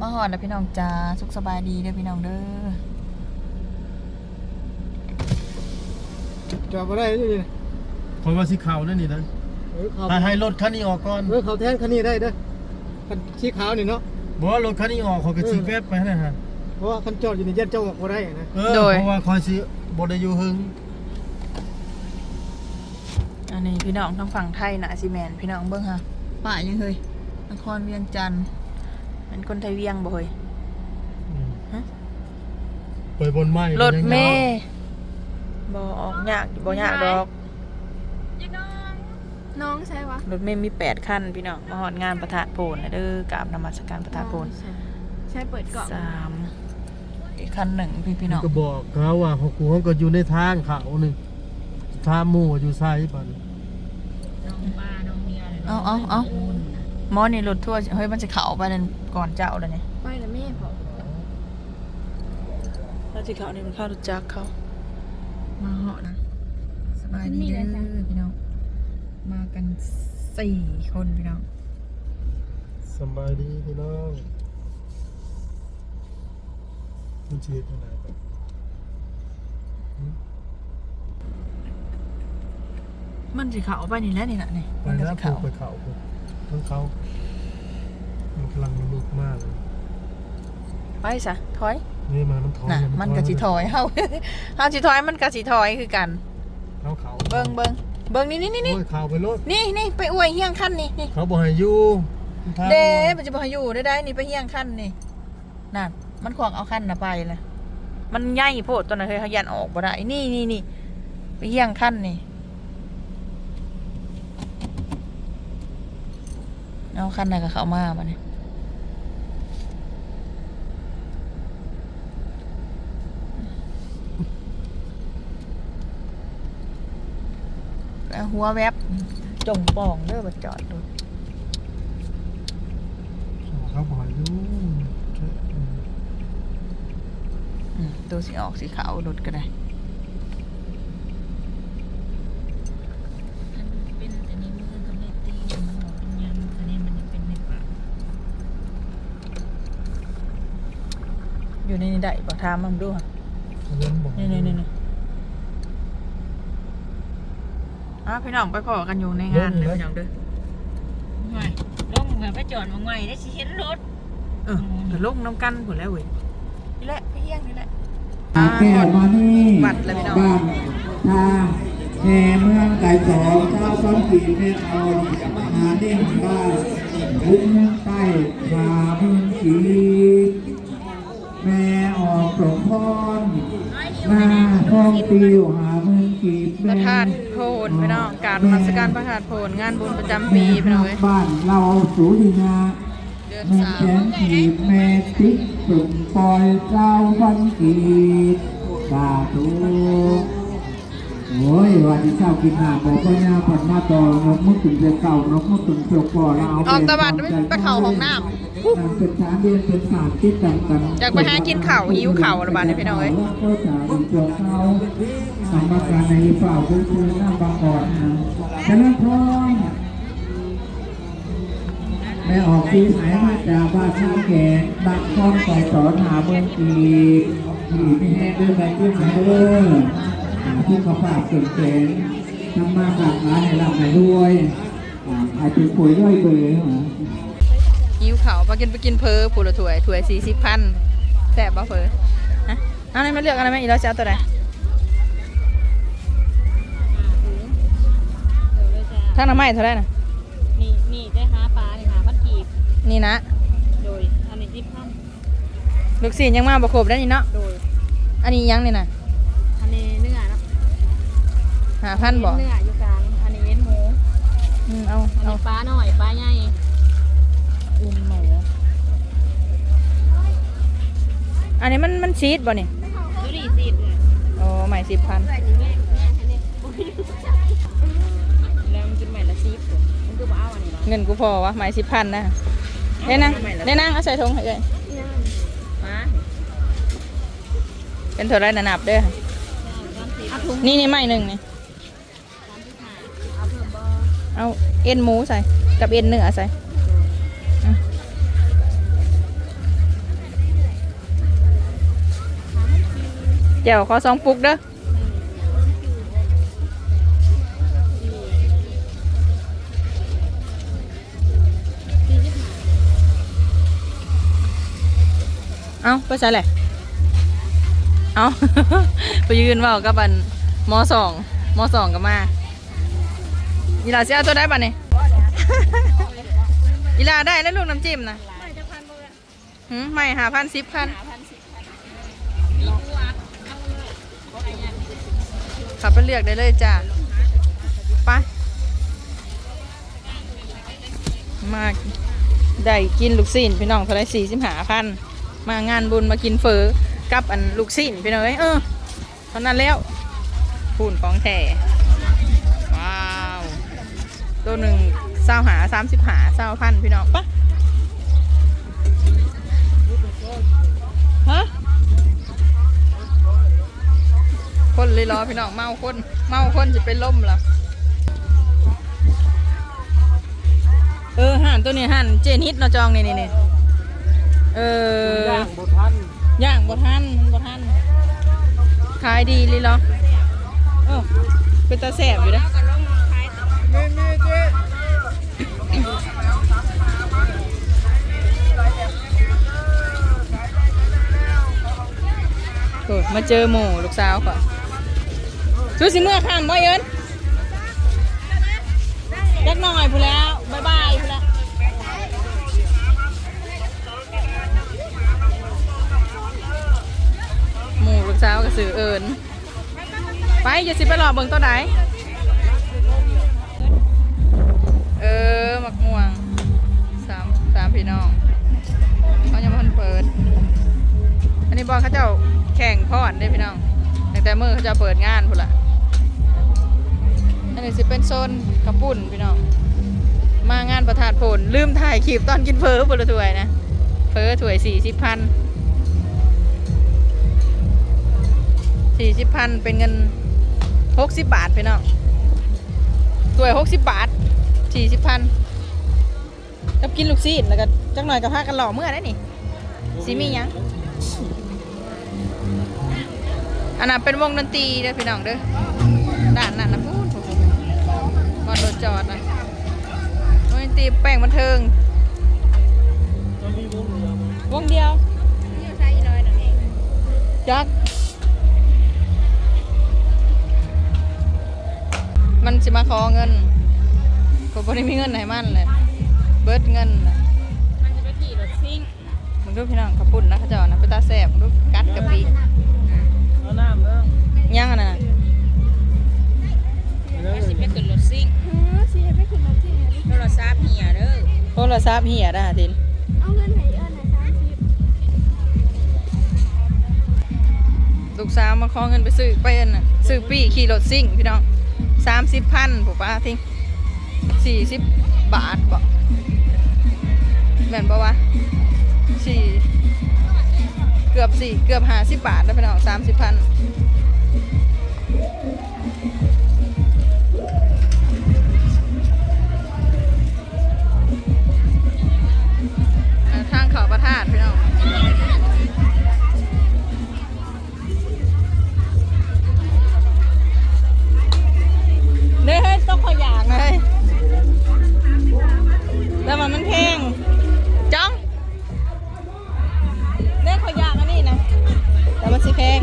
มาหอดแล้วพี่น้องจ้าสุขสบายดีเด้อพี่น้องเด้อจอดมาได้ด้วยนี่คอยว่าสีขาวนั่นนี่นะเออเขาให้ให้รถคันนี้ออกก่อนเออเขาแทนคันนี้ได้เด้อคันสีขาวนี่เนาะบอกว่ารถคันนี้ออกเขาก็สีแวบไปนะฮะเพราะว่าคันจอดอยู่ในยัดเจ้าออกมาได้นะเออเพราะว่าคอยสิบไดอยู่หึงอันนี้พี่น้องทางฝั่งไทยนะซีแมนพี่น้องเบิ้งฮะป่ายังเฮ้ยนครเวียงจันทร์ เป็นคนไทยเวียงบ่เฮ้ยฮะไปบนไม้รถเมย์บ่ออกยากบ่ยากดอกน้องใช่วะรถเมย์มีแปดคันพี่น้องมาหอดงานประทานโพนนะเด้อกราบนมัสการประทานโพนใช่ใช่เปิดเกาะสามอีกคันหนึ่งพี่พี่น้องก็บอกเขาว่าเขากูเขาก็อยู่ในทางเขาหนึ่งทางหมู่อยู่ซ้ายบ้านเอาเอาเอา หมอนี่รถทั่วร์เฮ้ยมันจะเข้าไปนั่นก่อนเจ้าเลยนี่ไปแล้วแม่พอถ้าจะเข้านี่มันเข้ารถจักรเขา มาเหาะนะสบายดีเด้อพี่น้องมากันสี่คนพี่น้องสบายดีพี่น้องมันชีวิตยังไงครับมันสิเข้าไปนี่แหละนี่น่ะนี่ไปมันก็แล้วสิผูเข้ากไปเขาผูก ทั้งเขามันกำลังลุกมากเลยไปซะถอยนี่มาน้ำทองน่ะเยมันก็สิถอยเฮาเฮาสิถอยมันก็สิถอยคือกัน เขาเขาเบิ่งเบิ่งเบิ่งนี่นี่นี่นี่โอ้ยเขาไปรถนี่นี่ไปอวยเฮียงขั้นนี่นี่เขาบอกให้อยู่ทางเด้มันจะบ่ให้อยู่ได้ได้นี่ไปเฮียงขั้นนี่นั่นมันขวางเอาขั้นน่ะไปเลยมันใหญ่โพดตอนนั้นเฮ้ยเขายันออกบ่ได้นี่นี่นี่ไปเฮียงขั้นนี่ เอาขั้นไหนก็เข้ามาบัดนี้แล้วหัวแวบจงป่องเด้อบ่จอดรถเขาบอกให้อยู่อืมตัวสีออกสีขาวรถก็ได้ เป็นอันนี้มือกับเล็ตีมันบอกเป็นยังอันนี้มันเป็นในปาก อยู่ในนี้ได้บอกทามมันดูค่ะเรื่องบอกนี่นี่นี่นี่อ้าวพี่น้องไปพอกันอยู่ในงานเลยพี่น้องเด้อง่ายลงแบบไปจอดมาง่ายได้สิเห็นรถ เออเดี๋ยวลงน้ำกันผุนแล้วเว้ยนี่แหละพี่เฮียงนี่แหละแก้วมานี่บัตรเลยพี่น้องบ้านทางแห่เมืองไก่สองเจ้าต้นปีแม่ออนหาเด้งบ้านบุกเมืองใต้พาเมืองกี แม่ออกสมพรหน้าท้องติวหาเมืองกีบปแม่ระธานโพนพี่น้องการนมัสการประธานโพนงานบุญประจำปีพี่น้องเว้ยบ้านเราสูดีนาเดือนแม่สามแขนขีดแม่ติ๊กสุงปล่อยเจ้าพันกีดสาธุโอ้ยวันที่เช้ากินหาบอกว่าย่าผันมาต่อนกมุดถึงจะเก่านกมุดถึงเสียวก่อเราเอาออกตะบัดไปเข่าของน้นำ เป็นช้างเรียนเป็นสามที่ต่างกันอยากไปหากินข้าวหิวข้าวระบาดเนี่ยพี่น้องเอ้ยก็จะมีตัวเขาสำนักการในฝ่าคือคือหน้าบางกอดนะฉะนั้นพร้อมแม่ออกปีไหนมาจากบ้านท่าแก่บ้านข้องต่อสอนหาเมืองกีที่ไม่แห้งด้วยแม่ด้วยแม่เด้อหาผู้เขาฝากเก่งเก่งทำมาฝากร้านให้รับให้ด้วยอ่าอาจจะป่วยด้วยเบอ ร์เหรอหิวข้าวไปกินไปกินเพอผู้ละถ้วยถ้วยสี่สิบพันแซ่บบ่เพอฮะเอาไหนมาเลือกอะไรไหมอีเราจะเอาตัวไหนเดี๋ยวเลยจ้าทั้งน้ำไม้เท่าไหร่น่ะนี่นี่ได้หาปลานี่หาพัดกีบนี่นะ โดยอันนี้ที่พันลูกศิษย์ยังมาบ่ครบได้วนี่เนาะโดยอันนี้ยังนี่น่ะอันนี้เนื้อนะหาพันบ่เนื้ออยู่กลางอันนี้เอ็นหมูอืมเอาอันเอานี้ปลาหน่อยปลาใหญ่ อืมหมูอันนี้มันมัน ชีสบ่นี่ดูดิสิเลยโอ้ใหม่สิบพันแล้วมันกินใหม่ละสิบมันคือบ้าวันนี้หรอเงินกูพอวะใหม่สิบพันนะเด้นั่งเด้นั่งเอาใส่ถุงให้เลยมาเป็นเท่าไรนะนับเด้อเอาถุงนี่นี่ไม่หนึ่งนี่เอาเพิ่มบ่เอาเอ็นหมูใส่กับเอ็นเนื้อใส่ แจ่วขอสองปุกเด้อเอาไปใส่แหละเอา ไปยืนเว่ากับบันมสองมสองก็มาอีหลาสิเอาตัวได้บันนี่อีหลาได้แล้วลูกน้ำจิ้มนะหืมไม่หาพันสิบพัน ขับไปเลือกได้เลยจ้าไปมาได้กินลูกศิษย์พี่น้องเท่าไรสี่สิบหาพันมางานบุญมากินเฟอกับอันลูกศิษย์พี่น้องเอ้ยเออเท่านั้นแล้วพูนของแท้ว้าวตัวหนึ่งเศร้าหาสามสิบหาเศร้าพันพี่น้องปะฮะ คนเลยรอพี่น้องเมาคน เมาคนจะเป็นล่มหรอเออห่านตัวนี้ห่านเจนิดเนาะจองนี่นี่นี่เออย่างบ่ทันย่างบทันมันบทันขายดีเลยเหรอเออเป็นตาแสบอยู่นะมีมีเจ๊โอ้ยมาเจอหมูลูกสาวก่อน ชูสิเมื่อข้ามบ่เยินเล็กหน่อยพูแล้วบายบายพูแล้วหมู่ลูกสาวก็สื่อเอิญไปอย่าสิไปหลอเบิ่งตัวไหนเออมักม่วงสามสามพี่น้องเขายังไม่ทันเปิด อันนี้บอลเขาเจ้าแข่งพอดได้พี่น้องตั้งแต่เมื่อเขาจะเปิดงานพุ่นละ อันนี้สิเป็นโซนกระปุ่นพี่น้อง มางานประทานผลลืมถ่ายคลิปตอนกินเฟอบุรถ้วยนะ เฟอถ้วยสี่สิบพันสี่สิบพันเป็นเงินหกสิบบาทพี่น้องถ้วยหกสิบบาทสี่สิบพันกับกินลูกซีดแล้วก็จังหน่อยกับพากันหล่อเมื่อได้นี่สิมียังอันนั้นเป็นวงดนตรีเด้อพี่น้องเด้อด้านนั้นนะพูดบอล รถจอดนะวงดนตรีแป้งบันเทิงจะมีวงเหลือบ่วงเดียวจักมันสิมาขอเงินก็บ่ได้มีเงินให้มันเลย เบิดเงินน่ะมันจะไปขี่รถซิ่งมึงดูพี่น้องขับปุ่นนะเขาเจ้านะไปตาแสบมึงดูกัดกะปิเอาน้ำเด้อ รศัพท์เหียได้หาทินเอาเงินให้เอิ้นนะสามสิบลูกสาวมาขอเงินไปซื้อไปอันน่ะซื้อปี้ขี่รถซิ่งพี่น้องสามสิบพันผูกป้าทิ้งสี่สิบบาทบ่แม่นปะวะสี่เกือบสี่เกือบห้าสิบบาทแล้วพี่น้องสามสิบพัน แต่ว่ามันแพงจ้องเนี่ยขออย่างอันนี้นะ แต่มันสิแพง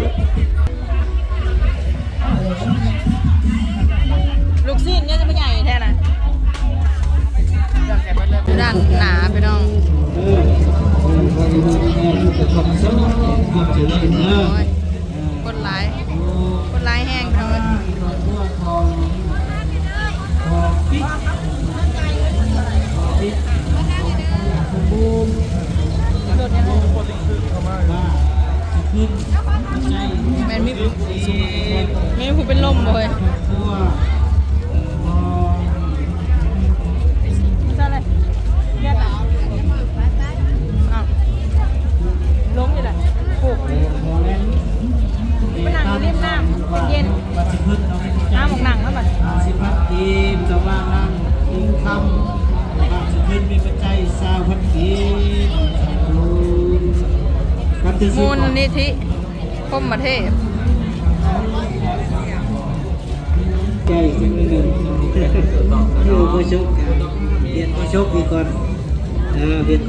ลูกซีนเนี่ยจะเป็นใหญ่แท้นะด้านหนาไปน้องโอ้ยคนหลายคนหลายแห้งเท่า แมนมีแม่นผู้เป็นลมบ่เฮ้ยมันจะอะไรแย่ตาอ้าวล้มอยู่แหละปลูกมันหนังอยู่ริมน้ำเย็นน้ำหมกหนังแล้วบัดสิพัดกีมจะว่านั่งอิงคำบางสิ ขึ้นมีปัจจัยสาวพันธีมูลนิธิพมเทพใจสิ่งหนึ่งอยู่ประชุเรียนประชุมอีกก่อนเรียน